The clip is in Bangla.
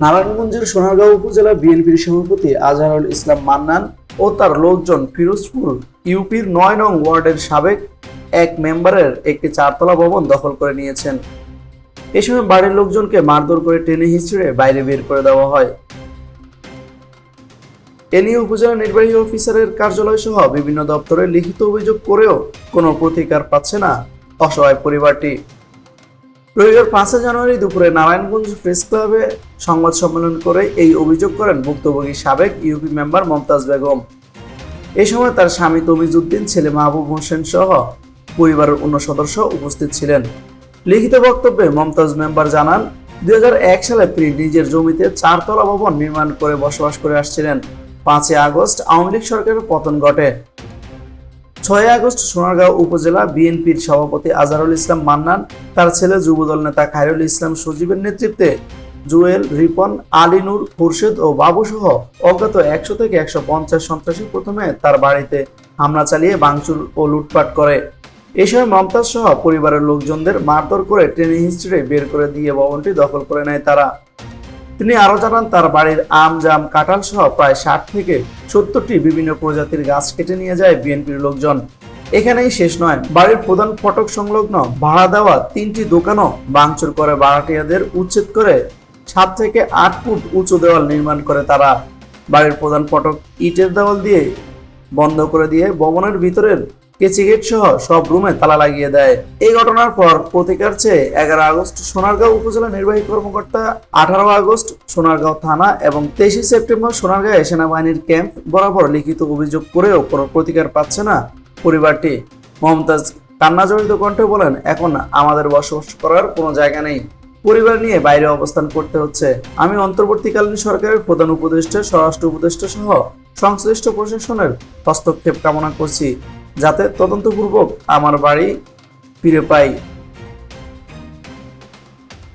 নারায়ণগঞ্জের সোনারগাঁও উপজেলা বিএনপির সভাপতি আজহারুল ইসলাম মান্নান ও তার লোকজন ফিরোজপুর ইউপির নয় নং ওয়ার্ডের সাবেক এক মেম্বারের একটি চারতলা ভবন দখল করে নিয়েছেন। এ সময় বাড়ির লোকজনকে মারধর করে টেনে হিঁচড়ে বাইরে বের করে দেওয়া হয়। এ নিয়ে উপজেলা নির্বাহী অফিসারের কার্যালয় সহ বিভিন্ন দপ্তরে লিখিত অভিযোগ করেও কোনো প্রতিকার পাচ্ছে না অসহায় পরিবারটি। রবিবার পাঁচই জানুয়ারি দুপুরে নারায়ণগঞ্জ প্রেস ক্লাবে সংবাদ সম্মেলন করে এই অভিযোগ করেন ভুক্তভোগী সাবেক ইউপি মেম্বার মমতাজ বেগম। এই সময় তার স্বামী তমিজউদ্দিন ছেলে মাহবুব হোসেন সহ পরিবারের অন্য সদস্য উপস্থিত ছিলেন। লিখিত বক্তব্যে মমতাজ মেম্বার জানান, দুই হাজার এক সালে তিনি নিজের জমিতে চারতলা ভবন নির্মাণ করে বসবাস করে আসছিলেন। পাঁচই আগস্ট আওয়ামী লীগ সরকারের পতন ঘটে। ছয় আগস্ট সোনারগাঁও উপজেলা বিএনপির সভাপতি আজহারুল ইসলাম মান্নান, তার ছেলে যুবদল নেতা খায়রুল ইসলাম সজীবের নেতৃত্বে জুয়েল, রিপন আলিনুর খুরশেদ ও বাবু সহ অজ্ঞাত একশো থেকে একশো পঞ্চাশ সন্ত্রাসী প্রথমে তার বাড়িতে হামলা চালিয়ে ভাঙচুর ও লুটপাট করে। এ সময় মমতাজ সহ পরিবারের লোকজনদের মারধর করে ট্রেনিং হিস্ট্রি বের করে দিয়ে ভবনটি দখল করে নেয় তারা। তিনি আরও জানান, তার বাড়ির আম, জাম, কাঁঠাল সহ প্রায় ষাট থেকে সত্তরটি বিভিন্ন প্রজাতির গাছ কেটে নিয়ে যায় বিএনপির লোকজন। এখানেই শেষ নয়, বাড়ির প্রধান ফটক সংলগ্ন ভাড়া দেওয়া তিনটি দোকানও ভাঙচুর করে ভাড়াটিয়াদের উচ্ছেদ করে সাত থেকে আট ফুট উঁচু দেওয়াল নির্মাণ করে তারা। বাড়ির প্রধান ফটক ইটের দেওয়াল দিয়ে বন্ধ করে দিয়ে ভবনের ভিতরের কেচি গেট সহ সব রুমে তালা লাগিয়ে দেয়। এই ঘটনার পর প্রতিকার চেয়ে এগারো আগস্ট সোনারগাঁও উপজেলা নির্বাহী কর্মকর্তা, আঠারো আগস্ট সোনারগাঁও থানা এবং তেইশে সেপ্টেম্বর সোনারগাঁয়ে সেনাবাহিনীর ক্যাম্প বরাবর লিখিত অভিযোগ করেও কোনো প্রতিকার পাচ্ছে না পরিবারটি। মমতাজ কান্নাজড়িত কণ্ঠে বলেন, এখন আমাদের বসবাস করার কোনো জায়গা নেই। পরিবার নিয়ে বাইরে অবস্থান করতে হচ্ছে। আমি অন্তর্বর্তীকালীন সরকারের প্রধান উপদেষ্টা, স্বরাষ্ট্র উপদেষ্টা সহ সংশ্লিষ্ট প্রশাসনের হস্তক্ষেপ কামনা করছি। যাতে তদন্তপূর্বক আমার বাড়ি ফিরে পাই।